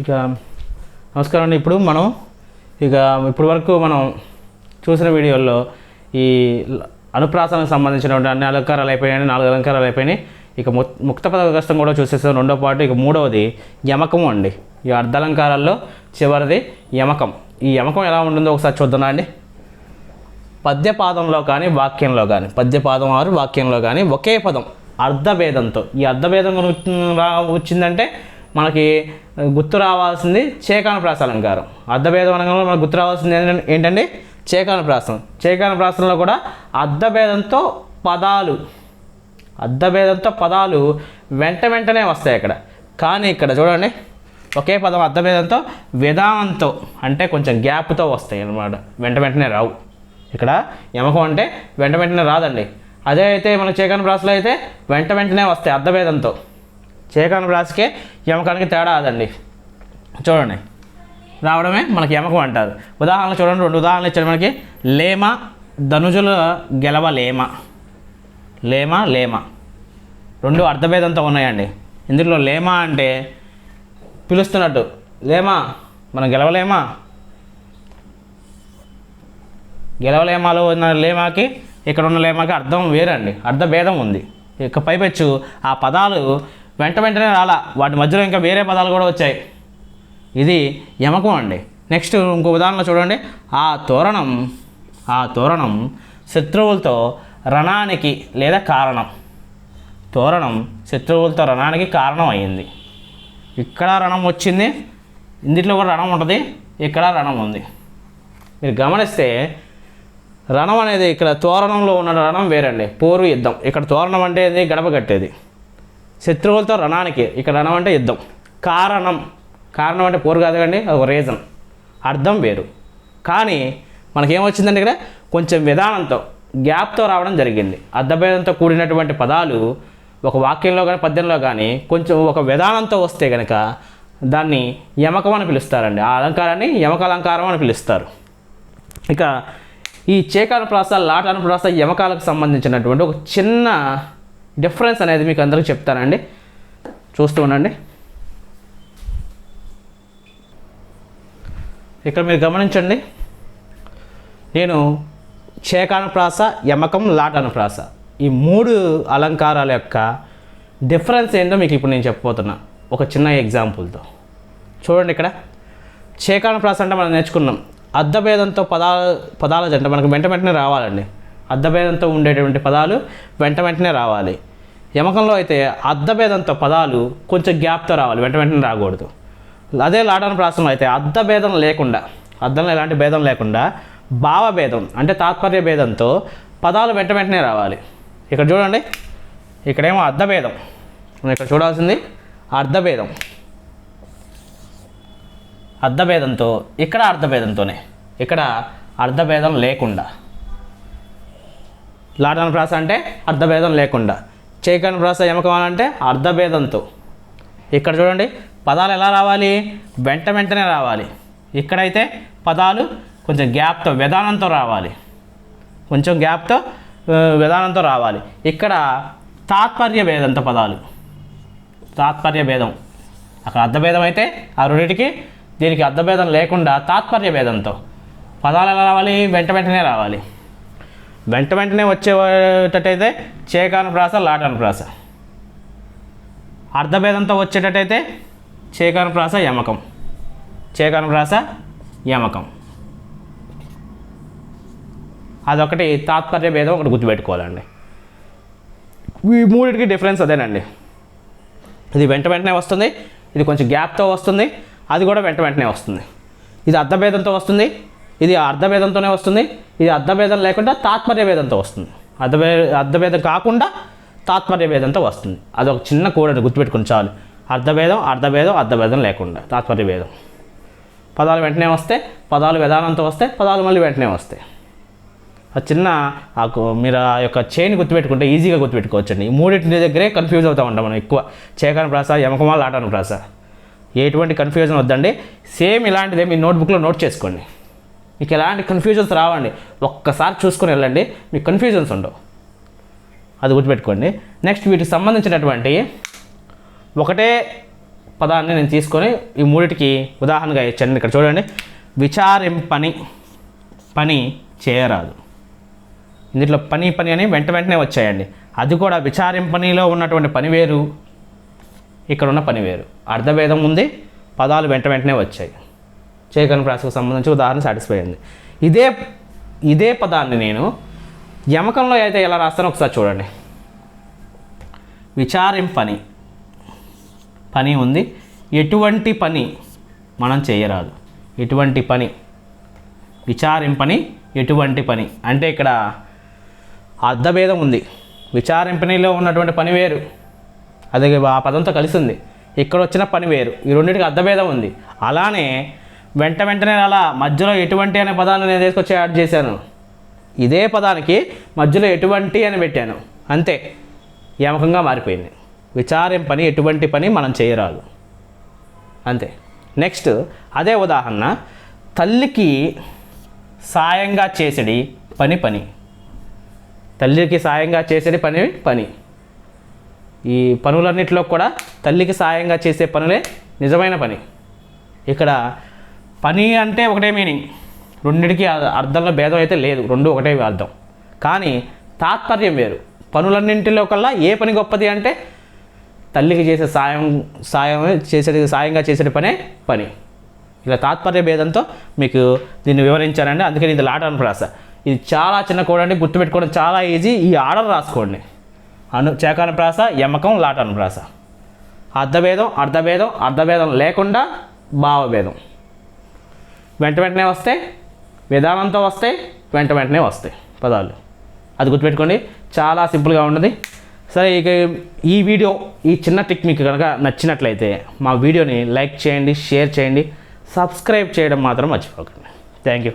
ఇక నమస్కారం అండి. ఇప్పుడు మనం ఇక ఇప్పటి వరకు మనం చూసిన వీడియోల్లో ఈ అనుప్రాసనకు సంబంధించినటువంటి అన్ని అలంకారాలు అయిపోయినాయి నాలుగు అలంకారాలు అయిపోయినాయి. ఇక ముక్త పదకష్టం కూడా చూసేస్తాం రెండో పాటు ఇక మూడవది యమకము అండి. ఈ అర్ధలంకారాల్లో చివరిది యమకం. ఈ యమకం ఎలా ఉంటుందో ఒకసారి చూద్దాం అండి? పద్యపాదంలో కానీ వాక్యంలో కానీ. పద్యపాదం ఆరు వాక్యంలో కానీ ఒకే పదం. అర్ధభేదంతో. ఈ అర్ధభేదం రా వచ్చిందంటే మనకి గుర్తు రావాల్సింది చేకాన ప్రాసాలంకారం అర్ధభేదం అనగా మనకు గుర్తు రావాల్సింది ఏంటంటే- చేకాన ప్రాసం చేకాన ప్రాసంలో కూడా అర్ధభేదంతో పదాలు అర్ధభేదంతో పదాలు వెంట వెంటనే వస్తాయి ఇక్కడ కానీ ఇక్కడ చూడండి ఒకే పదం అర్ధభేదంతో విధానంతో అంటే కొంచెం గ్యాప్తో వస్తాయి అన్నమాట. వెంట వెంటనే రావు. ఇక్కడ యమకం అంటే వెంట వెంటనే రాదండి. అదే అయితే మన చేకాన ప్రాసలో అయితే వెంట వెంటనే వస్తాయి అర్ధభేదంతో. చేకాను బ్రాస్కే యమకానికి తేడా అదండి. చూడండి. రావడమే మనకి యమకం అంటారు. ఉదాహరణ చూడండి రెండు ఉదాహరణలు ఇచ్చారు మనకి. లేమ ధనుజుల గెలవ లేమ. లేమ లేమ. రెండు అర్థభేదంతో ఉన్నాయండి. ఇందులో లేమ అంటే పిలుస్తున్నట్టు. లేమా మనం గెలవలేమా గెలవలేమాలో ఉన్న లేమాకి ఇక్కడ ఉన్న లేమాకి అర్థం వేరండి. అర్థభేదం ఉంది. ఇక పైపెచ్చు ఆ పదాలు వెంట వెంటనే రాలా. వాటి మధ్యలో ఇంకా వేరే పదాలు కూడా వచ్చాయి. ఇది యమకం అండి. నెక్స్ట్ ఇంకో ఉదాహరణ చూడండి. ఆ తోరణం ఆ తోరణం శత్రువులతో రణానికి లేదా కారణం. తోరణం శత్రువులతో రణానికి కారణం అయింది. ఇక్కడ రణం వచ్చింది. ఇందిట్లో కూడా రణం ఉంటుంది. ఇక్కడ రణం ఉంది. మీరు గమనిస్తే రణం అనేది ఇక్కడ తోరణంలో ఉన్న రణం వేరండి. పోరు యుద్ధం ఇక్కడ తోరణం అంటే గడప కట్టేది. శత్రువులతో రణానికి ఇక్కడ రణం అంటే యుద్ధం. కారణం కారణం అంటే పోరు కాదు కండి ఒక రీజన్ అర్థం వేరు. కానీ మనకేమొచ్చిందండి ఇక్కడ? కొంచెం విధానంతో గ్యాప్తో రావడం జరిగింది. అర్ధభేదంతో కూడినటువంటి పదాలు ఒక వాక్యంలో కానీ పద్యంలో కానీ కొంచెం ఒక విధానంతో వస్తే కనుక దాన్ని యమకం అని పిలుస్తారండి. ఆ అలంకారాన్ని యమక అలంకారం అని పిలుస్తారు. ఇక ఈ చేకాను ప్రాస లాటాన ప్రాస యమకాలకు సంబంధించినటువంటి ఒక చిన్న డిఫరెన్స్ అనేది మీకు అందరికీ చెప్తానండి. చూస్తూ ఉండండి. ఇక్కడ మీరు గమనించండి. నేను చేకాన ప్రాస యమకం లాటాన ప్రాస ఈ మూడు అలంకారాల యొక్క డిఫరెన్స్ ఏంటో మీకు ఇప్పుడు నేను చెప్పబోతున్నా. ఒక చిన్న ఎగ్జాంపుల్తో. చూడండి ఇక్కడ. చేకాన ప్రాస అంటే మనం నేర్చుకున్నాం. అర్ధభేదంతో పదాల పదాల జంట మనకు వెంట వెంటనే రావాలండి. అర్ధభేదంతో ఉండేటువంటి పదాలు వెంట వెంటనే రావాలి. యమకంలో అయితే అర్ధభేదంతో పదాలు కొంచెం గ్యాప్తో రావాలి వెంట వెంటనే రాకూడదు. అదే లాటన ప్రాసంలో అయితే అర్ధభేదం లేకుండా అర్థంలో ఎలాంటి భేదం లేకుండా భావభేదం అంటే తాత్పర్య భేదంతో పదాలు వెంట వెంటనే రావాలి. ఇక్కడ చూడండి ఇక్కడేమో అర్ధభేదం మనం ఇక్కడ చూడాల్సింది అర్ధభేదం అర్ధభేదంతో ఇక్కడ అర్ధభేదంతోనే ఇక్కడ అర్ధభేదం లేకుండా. లాటన ప్రాస అంటే అర్ధభేదం లేకుండా. చేకన ప్రాస యమకం అంటే అర్ధభేదంతో ఇక్కడ చూడండి పదాలు ఎలా రావాలి? వెంట వెంటనే రావాలి. ఇక్కడైతే పదాలు కొంచెం గ్యాప్తో విధానంతో రావాలి. కొంచెం గ్యాప్తో విధానంతో రావాలి. ఇక్కడ తాత్పర్య భేదంతో పదాలు. తాత్పర్య భేదం అక్కడ అర్ధభేదం అయితే ఆ రెండింటికి దీనికి అర్ధభేదం లేకుండా తాత్పర్య భేదంతో పదాలు ఎలా రావాలి? వెంట వెంటనే రావాలి. వెంట వెంటనే వచ్చేటట్టయితే చేకానుప్రాస లాటానుప్రాస. అర్ధభేదంతో వచ్చేటట్టయితే చేకానుప్రాస యమకం. చేకానుప్రాస యమకం. అదొకటి తాత్పర్య భేదం ఒకటి గుర్తుపెట్టుకోవాలండి. ఈ మూడింటికి డిఫరెన్స్ అదేనండి. ఇది వెంట వెంటనే వస్తుంది ఇది కొంచెం గ్యాప్తో వస్తుంది అది కూడా వెంట వెంటనే వస్తుంది. ఇది అర్ధభేదంతో వస్తుంది ఇది అర్ధభేదంతోనే వస్తుంది. ఇది అర్ధభేదం లేకుండా తాత్పర్య భేదంతో వస్తుంది. అర్ధభే అర్ధభేదం కాకుండా తాత్పర్య భేదంతో వస్తుంది. అది ఒక చిన్న కూడని గుర్తుపెట్టుకుని చాలు. అర్ధభేదం అర్ధభేదం అర్ధభేదం లేకుండా తాత్పర్య భేదం పదాలు వెంటనే వస్తే పదాలు విధానంతో వస్తే పదాలు మళ్ళీ వెంటనే వస్తాయి ఆ చిన్న మీరు ఆ యొక్క చైన్ గుర్తుపెట్టుకుంటే ఈజీగా గుర్తుపెట్టుకోవచ్చండి. ఈ మూడింటి దగ్గరే కన్ఫ్యూజ్ అవుతూ ఉంటాం మనం ఎక్కువ. చేకాని ప్రాస యమకమా ఆటాను ప్రాస. ఎటువంటి కన్ఫ్యూజన్ వద్దండి. సేమ్ ఇలాంటిదే మీ నోట్బుక్లో నోట్ చేసుకోండి. మీకు ఎలాంటి కన్ఫ్యూజన్స్ రావండి. ఒక్కసారి చూసుకొని వెళ్ళండి. మీకు కన్ఫ్యూజన్స్ ఉండవు. అది గుర్తుపెట్టుకోండి. నెక్స్ట్ వీటికి సంబంధించినటువంటి ఒకటే పదాన్ని నేను తీసుకొని ఈ మూడిటికి ఉదాహరణగా ఇచ్చాను. ఇక్కడ చూడండి. విచారింపని పని చేయరాదు. ఇందులో పని పని అని వెంట వెంటనే వచ్చాయండి. అది కూడా విచారింపనిలో ఉన్నటువంటి పని వేరు. ఇక్కడ ఉన్న పని వేరు. అర్ధభేదం ఉంది. పదాలు వెంట వెంటనే వచ్చాయి. చేయగలిగిన ప్రాసకు సంబంధించి ఉదాహరణ సాటిస్ఫై అయింది. ఇదే ఇదే పదాన్ని నేను యమకంలో అయితే ఎలా రాస్తానో ఒకసారి చూడండి. విచారింపని పని. ఉంది. ఎటువంటి పని మనం చేయరాదు. ఎటువంటి పని? విచారింపని ఎటువంటి పని? అంటే ఇక్కడ అర్ధభేదం ఉంది. విచారింపనిలో ఉన్నటువంటి పని వేరు. అది ఆ పదంతో కలిసి ఉంది ఇక్కడ వచ్చిన పని వేరు. ఈ రెండింటికి అర్ధభేదం ఉంది. అలానే వెంట వెంటనే అలా మధ్యలో ఎటువంటి అనే పదాన్ని నేను తీసుకొచ్చి యాడ్ చేశాను. ఇదే పదానికి మధ్యలో ఎటువంటి అని పెట్టాను. అంతే. యమకంగా మారిపోయింది. విచారం పని ఎటువంటి పని మనం చేయరాదు. అంతే. నెక్స్ట్ అదే ఉదాహరణ. తల్లికి సాయంగా చేసేది పని పని. తల్లికి సాయంగా చేసేది పని పని. ఈ పనులన్నింటిలో కూడా తల్లికి సాయంగా చేసే పనులే నిజమైన పని. ఇక్కడ పని అంటే ఒకటే మీనింగ్ రెండింటికి అర్థంలో భేదం అయితే లేదు. రెండు ఒకటే అర్థం. కానీ తాత్పర్యం వేరు. పనులన్నింటిలో కల్లా ఏ పని గొప్పది అంటే తల్లికి చేసే సాయం సాయం చేసేది సాయంగా చేసేది పనే పని. ఇలా తాత్పర్య భేదంతో మీకు దీన్ని వివరించానండి. అందుకని ఇది అని ప్రాస ఇది చాలా చిన్న కోడ్ అండి. గుర్తుపెట్టుకోవడం చాలా ఈజీ. ఈ ఆర్డర్ రాసుకోండి. అను చేకాన ప్రాస యమకం లాటన్ ప్రాస అర్ధభేదం అర్ధభేదం అర్ధభేదం లేకుండా భావభేదం. వెంట వెంటనే వస్తే విధానంతో వస్తే వెంట వెంటనే వస్తాయి పదాలు. అది గుర్తుపెట్టుకోండి. చాలా సింపుల్గా ఉన్నది. సరే ఇక ఈ వీడియో ఈ చిన్న టిక్ మీకు కనుక నచ్చినట్లయితే మా వీడియోని లైక్ చేయండి షేర్ చేయండి సబ్స్క్రైబ్ చేయడం మాత్రం మర్చిపోకండి. Thank you